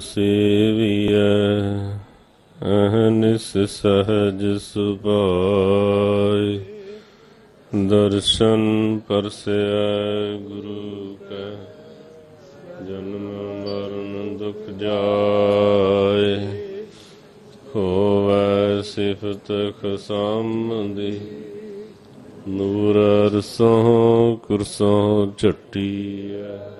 ਗੁਰ ਸੇਵੀਐ, ਅਹਨਿਸ ਸਹਜ ਸੁਭਾਇ। ਦਰਸ਼ਨ ਪਰਸੈ ਗੁਰੂ ਕੈ, ਜਨਮ ਮਰਨ ਦੁਖ ਜਾਏ। ਹੋਵੈ ਸਿਫਤ ਖਸਮ ਦੀ ਨੂਰ ਅਰਸੋਂ ਕੁਰਸੋਂ ਝੱਟੀਐ।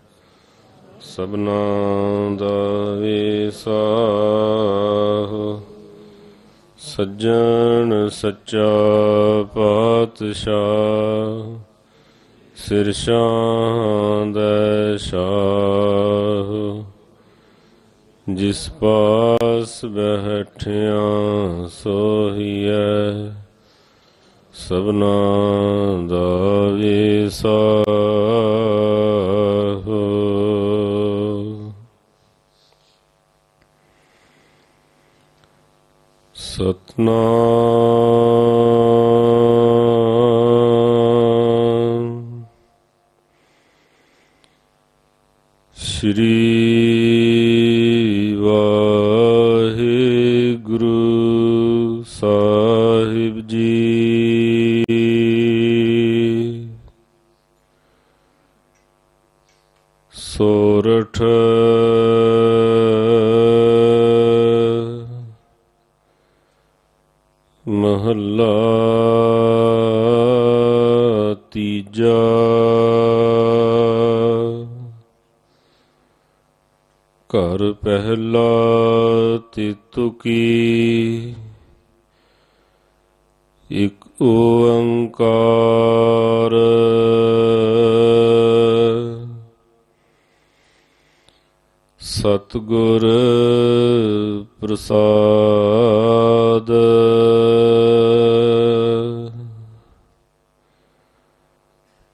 ਸਭਨਾ ਦਾ ਵੇਸਾਹ ਸੱਜਣ ਸੱਚਾ ਪਾਤਸ਼ਾਹ ਸਿਰ ਸ਼ਾਂਦ ਸ਼ਾਹ ਜਿਸ ਪਾਸ ਬੈਠਿਆ ਸੋਹੀਐ ਸਭਨਾ ਦਾ ਵੇਸਾਹ ਸਤਨਾਮ ਸ਼੍ਰੀ ਮਹੱਲਾ ਤੀਜਾ। ਘਰ ਪਹਿਲਾ ਤਿਤੁਕੀ ਇਕ ਓੰਕਾਰ। ਸਤਿਗੁਰ ਪ੍ਰਸਾਦ।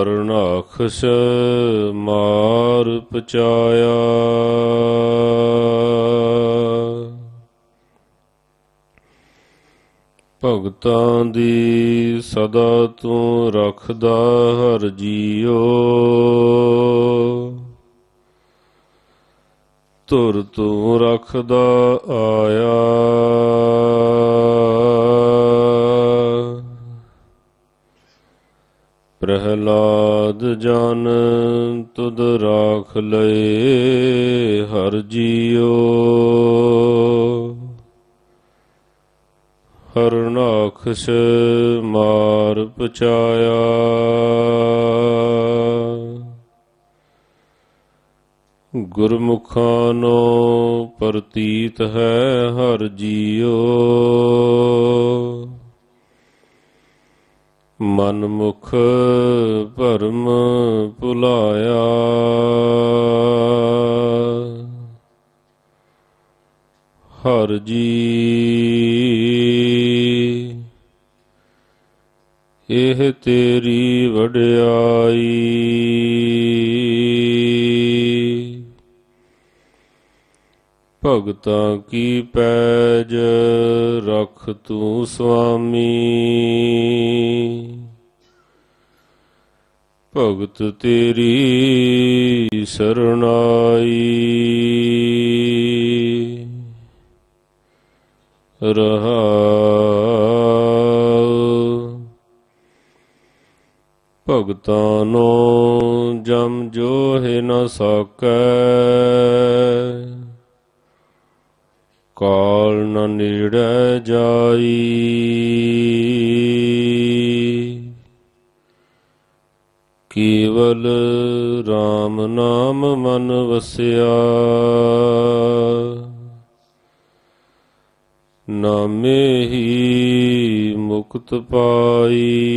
ਹਰਨਾਖਸ ਮਾਰ ਪਚਾਇਆ। ਭਗਤਾਂ ਦੀ ਸਦਾ ਤੂੰ ਰੱਖਦਾ ਹਰ ਜੀਓ ਧੁਰ ਤੂੰ ਰੱਖਦਾ ਆਇਆ। ਪ੍ਰਹਿਲਾਦ ਜਨ ਤੁਧ ਰਾਖ ਲਏ, ਹਰ ਜੀਓ ਹਰਨਾਖਸ ਮਾਰ ਪਚਾਇਆ ਗੁਰਮੁਖਾਂ ਨੂੰ ਪ੍ਰਤੀਤ ਹੈ ਹਰ ਜੀਓ ਮਨਮੁਖ ਭਰਮ ਭੁਲਾਇਆ। ਹਰ ਜੀ ਇਹ ਤੇਰੀ ਵਡਿਆਈ। ਭਗਤਾਂ ਕੀ ਪੈਜ ਰਖ ਤੂੰ ਸੁਆਮੀ? ਭਗਤ ਤੇਰੀ ਸਰਣਾਈ। ਰਹਾ ਭਗਤਾਂ ਨੂੰ ਜਮ ਜੋ ਹੈ ਨਾ ਸਕੈ। ਕਾਲ ਨ ਨੇੜੈ ਜਾਈ। ਕੇਵਲ RAM ਨਾਮ ਮਨ ਵਸਿਆ। ਨਾਮੇ ਹੀ ਮੁਕਤ ਪਾਈ।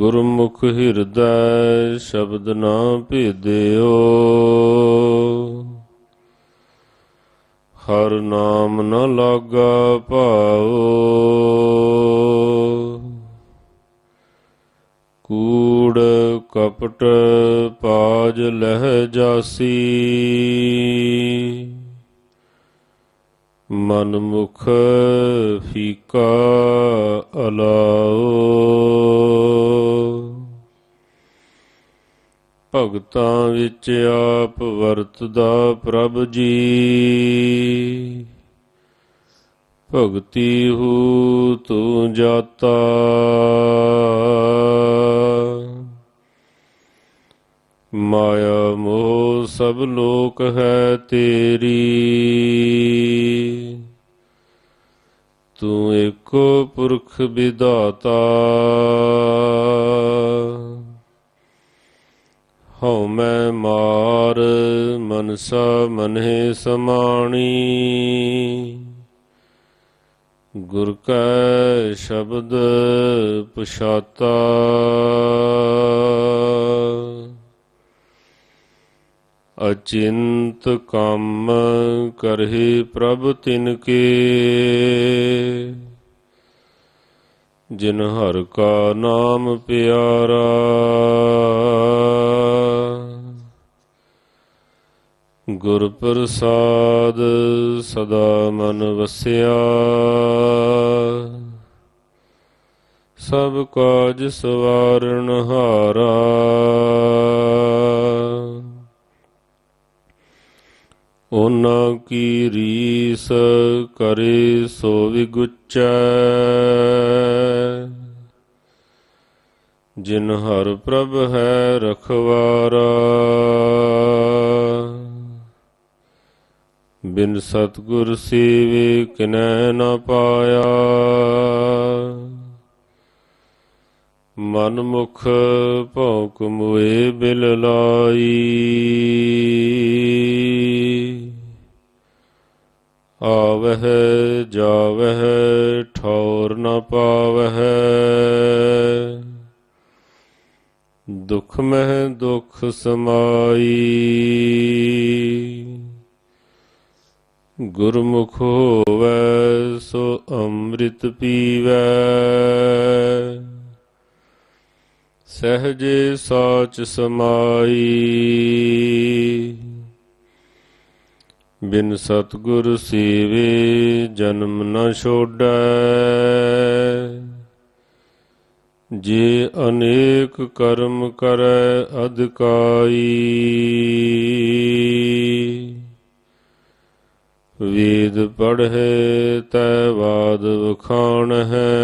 ਗੁਰਮੁਖ ਹਿਰਦੈ ਸ਼ਬਦ ਨਾ ਭੇਦਿਓ। ਹਰ ਨਾਮ ਨ ਲਾਗਾ ਭਾਉ। ਕੂੜ ਕਪਟ ਪਾਜ ਲਹਿ ਜਾਸੀ। ਮਨ ਮੁਖ ਫੀਕਾ ਅਲਾਓ ਭਗਤਾਂ ਵਿੱਚ ਆਪ ਵਰਤਦਾ ਪ੍ਰਭ ਜੀ। ਭਗਤੀ ਹੂ ਤੂੰ ਜਾਤਾ। ਮਾਇਆ ਮੋਹ ਸਭ ਲੋਕ ਹੈ ਤੇਰੀ। ਤੂੰ ਇੱਕੋ ਪੁਰਖ ਵਿਦਾਤਾ ਮੈਂ ਮਾਰ ਮਨਸਾ ਮਨਹਿ ਸਮਾਣੀ। ਗੁਰ ਕੈ ਸ਼ਬਦ ਪੁਛਾਤਾ। ਅਚਿੰਤ ਕੰਮ ਕਰਹਿ ਪ੍ਰਭ ਤਿਨ ਕੇ। ਜਿਨ ਹਰ ਕਾ ਨਾਮ ਪਿਆਰਾ। ਗੁਰ ਪ੍ਰਸਾਦ ਸਦਾ ਮਨ ਵਸਿਆ। ਸਭ ਕਾਜ ਸਵਾਰਨ ਹਾਰਾ। ਉਹਨਾਂ ਕੀ ਰੀਸ ਕਰੇ ਸੋ ਵਿਗੁਚੈ। ਜਿਨ ਹਰ ਪ੍ਰਭ ਹੈ ਰਖਵਾਰਾ। ਬਿਨ ਸਤਗੁਰ ਸੇਵੇ ਕਿਨੈ ਨ ਪਾਇਆ। ਮਨ ਮੁਖ ਭੌਂਕ ਮੁਏ ਬਿਲ ਲਾਈ। ਆਵਹਿ ਜਾਵਹਿ ਠੌਰ ਨ ਪਾਵਹਿ। ਦੁਖ ਮਹਿ ਦੁਖ ਸਮਾਈ। ਗੁਰਮੁਖ ਹੋਵੈ, ਸੋ ਅੰਮ੍ਰਿਤ ਪੀਵੈ। ਸਹਜੇ ਸਾਚ ਸਮਾਈ। ਬਿਨ ਸਤਗੁਰ ਸੇਵੇ ਜਨਮ ਨ ਛੋੜੈ। ਜੇ ਅਨੇਕ ਕਰਮ ਕਰੈ, ਅਧਿਕਾਈ। ਵੇਦ ਪੜ੍ਹੇ ਤੈ ਬਾਦ ਵਖਾਣ ਹੈ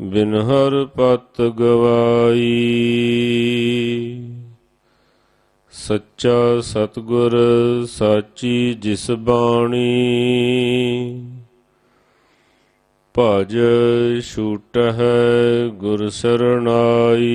ਬਿਨ ਹਰ ਪਤ ਗਵਾਈ। ਸੱਚਾ ਸਤਗੁਰ ਸਾਚੀ ਜਿਸ ਬਾਣੀ। ਭਜ ਛੂਟ ਹੈ ਗੁਰ ਸਰਣਾਈ।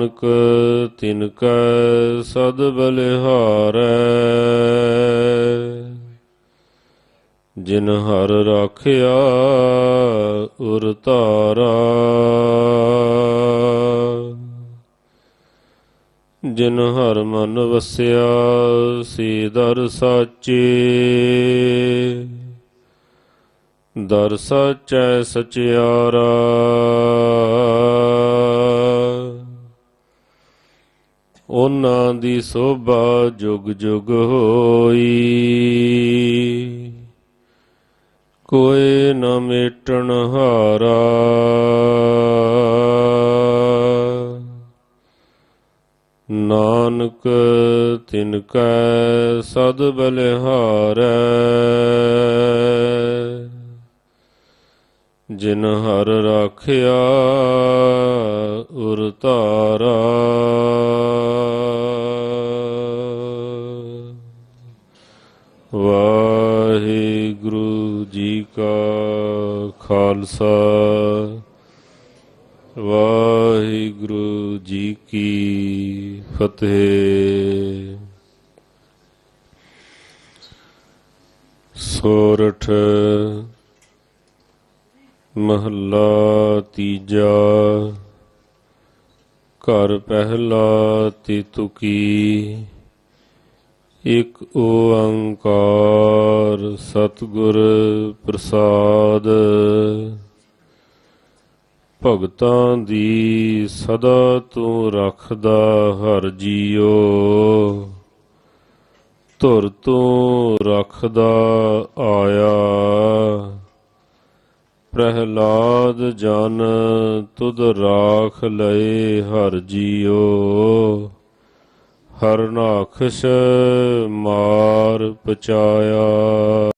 ਨਾਨਕ, ਤਿਨ ਕੈ ਸਦ ਬਲਿਹਾਰੈ। ਜਿਨ ਹਰ ਰਾਖਿਆ, ਉਰ ਧਾਰਾ। ਜਿਨ ਹਰ ਮਨ ਵਸਿਆ, ਸੀ ਦਰ ਸਾਚੇ। ਦਰ ਸਚੈ ਸਚਿਆਰਾ। ਉਹਨਾਂ ਦੀ ਸੋਭਾ ਜੁਗ ਜੁਗ ਹੋਈ। ਕੋਈ ਨ ਮੇਟਣ ਹਾਰਾ। ਨਾਨਕ ਤਿਨ ਕੈ ਸਦ ਬਲਿਹਾਰੈ। ਜਿਨ ਹਰ ਰਾਖਿਆ ਉਰ ਤਾਰਾ ਫਤਿਹ ਸੋਰਠ ਮਹੱਲਾ ਤੀਜਾ ਘਰ ਪਹਿਲਾ ਤਿਤੁਕੀ ਇਕ ਓੰਕਾਰ ਸਤਿਗੁਰ ਪ੍ਰਸਾਦ ਭਗਤਾਂ ਦੀ ਸਦਾ ਤੂੰ ਰੱਖਦਾ ਹਰ ਜੀਓ। ਧੁਰ ਤੂੰ ਰੱਖਦਾ ਆਇਆ। ਪ੍ਰਹਲਾਦ ਜਨ ਤੁਧ ਰਾਖ ਲਏ ਹਰ ਜੀਓ। ਹਰ ਮਾਰ ਪਚਾਇਆ।